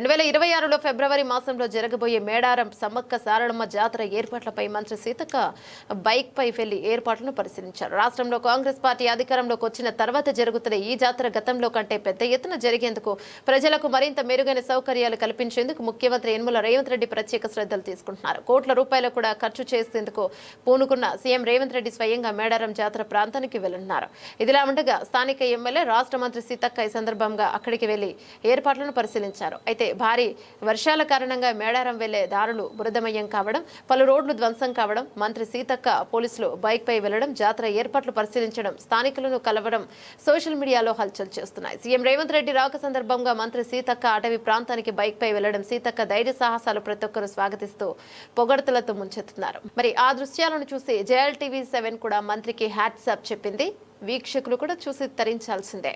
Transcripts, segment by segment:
రెండు వేల ఇరవై ఆరులో ఫిబ్రవరి మాసంలో జరగబోయే మేడారం సమ్మక్క సారళమ్మ జాతర ఏర్పాట్లపై మంత్రి సీతక్క బైక్పై వెళ్ళి ఏర్పాట్లను పరిశీలించారు. రాష్ట్రంలో కాంగ్రెస్ పార్టీ అధికారంలోకి వచ్చిన తర్వాత జరుగుతున్న ఈ జాతర గతంలో కంటే పెద్ద ఎత్తున జరిగేందుకు ప్రజలకు మరింత మెరుగైన సౌకర్యాలు కల్పించేందుకు ముఖ్యమంత్రి యనమల రేవంత్ రెడ్డి ప్రత్యేక శ్రద్ధలు తీసుకుంటున్నారు. కోట్ల రూపాయలు కూడా ఖర్చు చేసేందుకు పూనుకున్న సీఎం రేవంత్ రెడ్డి స్వయంగా మేడారం జాతర ప్రాంతానికి వెళ్ళనున్నారు ఇదిలా ఉండగా స్థానిక ఎమ్మెల్యే రాష్ట్ర మంత్రి సీతక్క ఈ సందర్భంగా అక్కడికి వెళ్ళి ఏర్పాట్లను పరిశీలించారు. అయితే భారీ వర్షాల కారణంగా మేడారం వెళ్ళే దారులు బురదమయం కావడం పలు రోడ్లు ధ్వంసం కావడం మంత్రి సీతక్క పోలీసులు బైక్పై వెళ్ళడం జాతర ఏర్పాట్లు పరిశీలించడం స్థానికులను కలవడం సోషల్ మీడియాలో హల్చల్ చేస్తున్నాయి. సీఎం రేవంత్ రెడ్డి రాక సందర్భంగా మంత్రి సీతక్క అటవీ ప్రాంతానికి బైక్పై వెళ్ళడం సీతక్క ధైర్య సాహసాలు ప్రతి ఒక్కరు స్వాగతిస్తూ పొగడతలతో ముంచెత్తున్నారు. మరి ఆ దృశ్యాలను చూసి జేఎల్ టీవీ సెవెన్ కూడా మంత్రికి హ్యాట్సాప్ చెప్పింది. వీక్షకులు కూడా చూసి తరించాల్సిందే.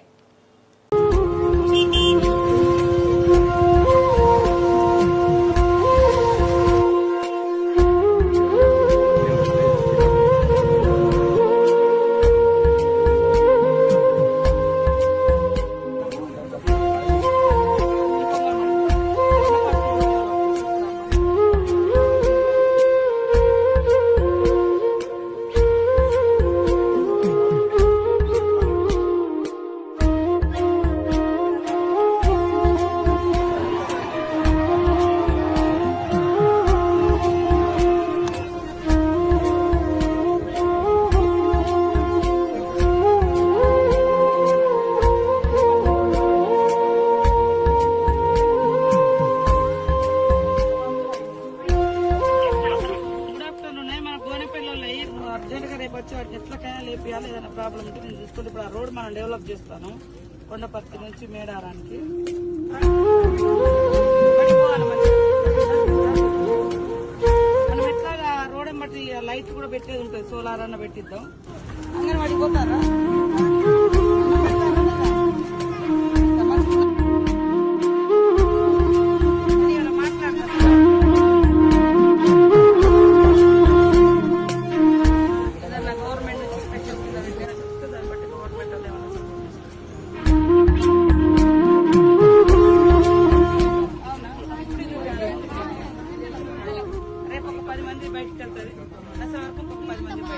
అర్జెంట్గా రేపు ఎట్లకైనా లేపియాలి ఏదైనా ప్రాబ్లం ఉంటే నేను చూసుకుంటే ఇప్పుడు ఆ రోడ్ మనం డెవలప్ చేస్తాను. కొండపర్తి నుంచి మేడారానికి. మనం ఎట్లాగా రోడ్ బట్టి లైట్ కూడా పెట్టేది ఉంటుంది. సోలార్ అన్న పెట్టిద్దాం. అంగన్వాడికి పోతారా? kan tadi. Asal kamu kembali mandi.